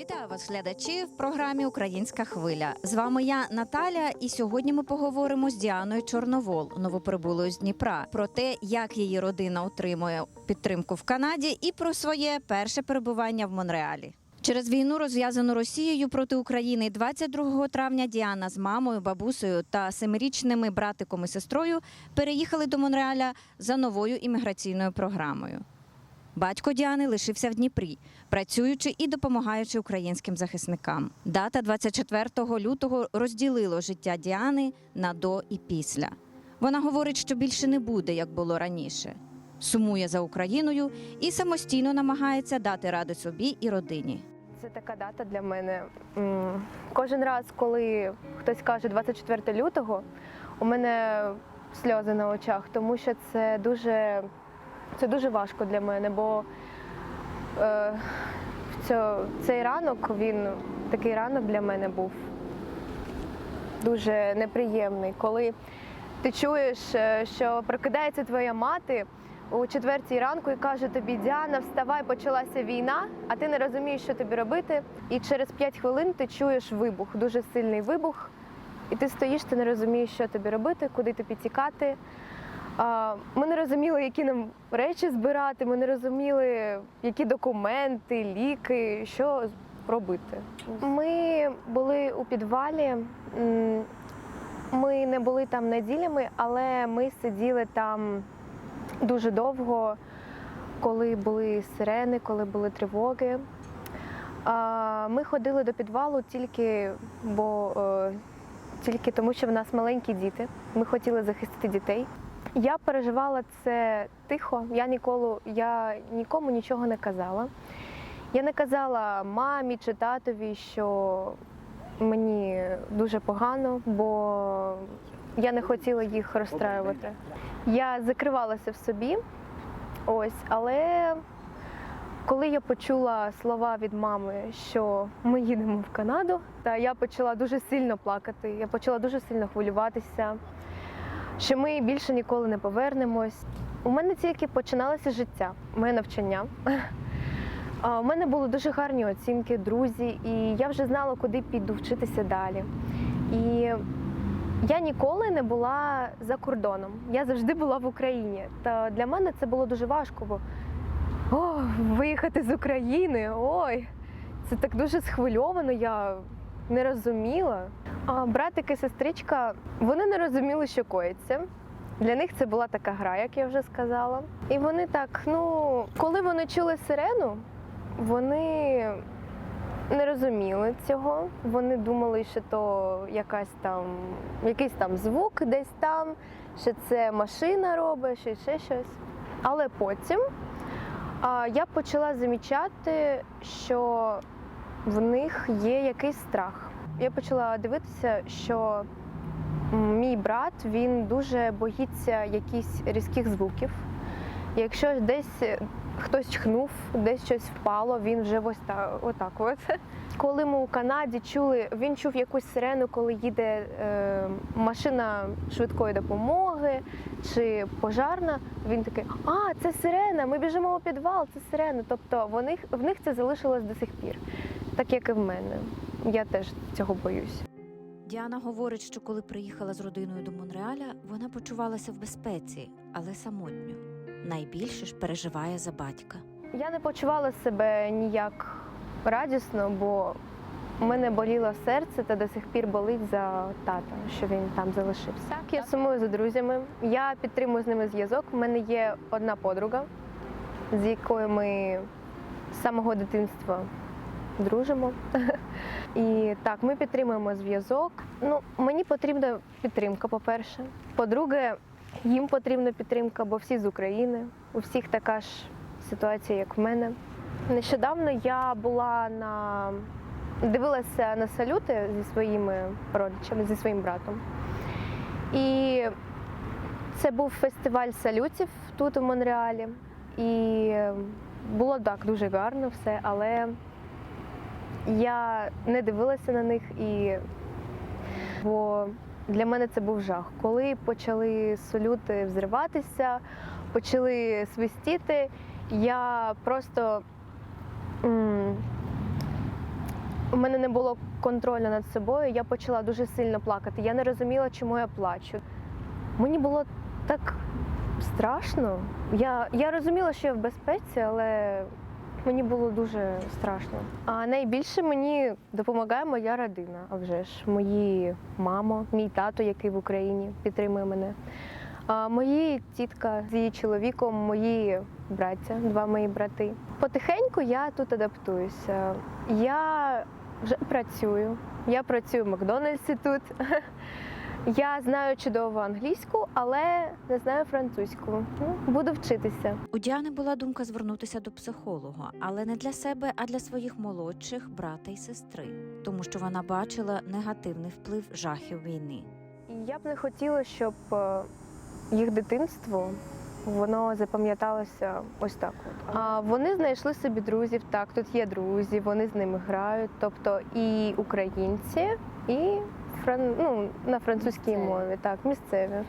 Вітаю вас, глядачі, в програмі Українська хвиля. З вами я Наталя, і сьогодні ми поговоримо з Діаною Чорновол, новоприбулою з Дніпра, про те, як її родина отримує підтримку в Канаді, і про своє перше перебування в Монреалі. Через війну, розв'язану Росією проти України, 22 травня Діана з мамою, бабусею та семирічними братиком і сестрою переїхали до Монреаля за новою імміграційною програмою. Батько Діани лишився в Дніпрі, працюючи і допомагаючи українським захисникам. Дата 24 лютого розділило життя Діани на до і після. Вона говорить, що більше не буде, як було раніше. Сумує за Україною і самостійно намагається дати ради собі і родині. Це така дата для мене. Кожен раз, коли хтось каже 24 лютого, у мене сльози на очах, тому що це дуже, це дуже важко для мене, бо е, цьо- цей ранок він такий ранок для мене був дуже неприємний. Коли ти чуєш, е, що прокидається твоя мати у четвертій ранку і каже тобі: Діана, вставай, почалася війна, а ти не розумієш, що тобі робити. І через 5 хвилин ти чуєш вибух, дуже сильний вибух. І ти стоїш, ти не розумієш, що тобі робити, куди тобі тікати. Ми не розуміли, які нам речі збирати, ми не розуміли, які документи, ліки, що робити. Ми були у підвалі. Ми не були там неділями, але ми сиділи там дуже довго, коли були сирени, коли були тривоги. Ми ходили до підвалу тільки, бо е, тільки тому, що в нас маленькі діти. Ми хотіли захистити дітей. Я переживала це тихо. Я ніколи я нікому нічого не казала. Я не казала мамі чи татові, що мені дуже погано, бо я не хотіла їх розстраювати. Я закривалася в собі, ось, але коли я почула слова від мами, що ми їдемо в Канаду, та я почала дуже сильно плакати, я почала дуже сильно хвилюватися, що ми більше ніколи не повернемось. У мене тільки починалося життя, моє навчання. У мене були дуже гарні оцінки, друзі, і я вже знала, куди піду вчитися далі. І я ніколи не була за кордоном. Я завжди була в Україні. Та для мене це було дуже важко, бо о, виїхати з України. Ой, це так дуже схвильовано. Я не розуміла. А братик і сестричка вони не розуміли, що коїться. Для них це була така гра, як я вже сказала. І вони так, ну, коли вони чули сирену, вони не розуміли цього. Вони думали, що то якась там, якийсь там звук десь там, що це машина робить, що ще щось. Але потім а, я почала замічати, що в них є якийсь страх. Я почала дивитися, що мій брат він дуже боїться якихось різких звуків. Якщо десь хтось чхнув, десь щось впало, він вже ось так, отак от. Коли ми у Канаді чули, він чув якусь сирену, коли їде е, машина швидкої допомоги чи пожарна. Він такий, а, це сирена, ми біжимо у підвал, це сирена. Тобто в в них це залишилось до сих пір, так як і в мене. Я теж цього боюсь. Діана говорить, що коли приїхала з родиною до Монреаля, вона почувалася в безпеці, але самотньо. Найбільше ж переживає за батька. Я не почувала себе ніяк радісно, бо у мене боліло серце та до сих пір болить за тата, що він там залишився. Так, я сумую за друзями. Я підтримую з ними зв'язок. У мене є одна подруга, з якою ми з самого дитинства дружимо. І так, ми підтримуємо зв'язок. Ну, мені потрібна підтримка, по-перше. По-друге, їм потрібна підтримка, бо всі з України, у всіх така ж ситуація, як в мене. Нещодавно я була на дивилася на салюти зі своїми родичами, зі своїм братом. І це був фестиваль салютів тут у Монреалі. І було так дуже гарно все, але я не дивилася на них і бо для мене це був жах. Коли почали салюти взриватися, почали свистіти, я просто у мене не було контролю над собою. Я почала дуже сильно плакати. Я не розуміла, чому я плачу. Мені було так страшно. Я, я розуміла, що я в безпеці, але мені було дуже страшно. А найбільше мені допомагає моя родина, а вже ж мої мама, мій тато, який в Україні підтримує мене. А мої тітка з її чоловіком, мої браття, два мої брати. Потихеньку я тут адаптуюся. Я вже працюю. Я працюю в Макдональдсі тут. Я знаю чудово англійську, але не знаю французьку. Ну, буду вчитися. У Діани була думка звернутися до психолога, але не для себе, а для своїх молодших брата й сестри, тому що вона бачила негативний вплив жахів війни. Я б не хотіла, щоб е, їх дитинство воно запам'яталося ось так. От. А вони знайшли собі друзів. Так, тут є друзі, вони з ними грають. Тобто і українці, і фран... ну, на французькій Місцеві. мові. Так, місцеві.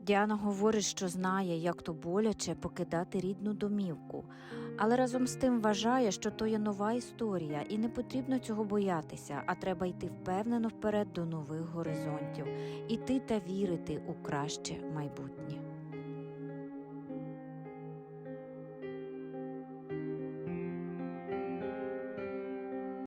Діана говорить, що знає, як то боляче покидати рідну домівку, але разом з тим вважає, що то є нова історія, і не потрібно цього боятися, а треба йти впевнено вперед до нових горизонтів, іти та вірити у краще майбутнє.